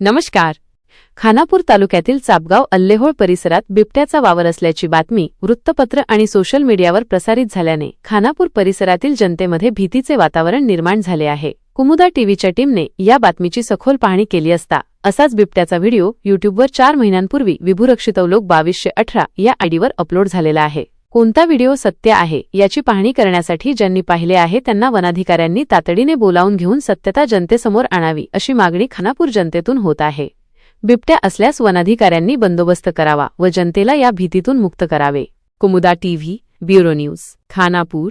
नमस्कार. खानापूर तालुक्यातील चापगाव अल्लेहोळ परिसरात बिबट्याचा वावर असल्याची बातमी वृत्तपत्र आणि सोशल मीडियावर प्रसारित झाल्याने खानापूर परिसरातील जनतेमध्ये भीतीचे वातावरण निर्माण झाले आहे. कुमुदा टीव्हीच्या टीमने या बातमीची सखोल पाहणी केली असता असाच बिबट्याचा व्हिडिओ युट्यूबवर चार महिन्यांपूर्वी विभुरक्षितवलोक बावीसशे अठरा या आयडीवर अपलोड झालेला आहे. कोणता व्हिडिओ सत्य आहे याची पाहणी करण्यासाठी ज्यांनी पाहिले आहे त्यांना वनाधिकाऱ्यांनी तातडीने बोलावून घेऊन सत्यता जनतेसमोर आणावी अशी मागणी खानापूर जनतेतून होत आहे. बिबट्या असल्यास वनाधिकाऱ्यांनी बंदोबस्त करावा व जनतेला या भीतीतून मुक्त करावे. Kumuda TV bureau news Khanapur.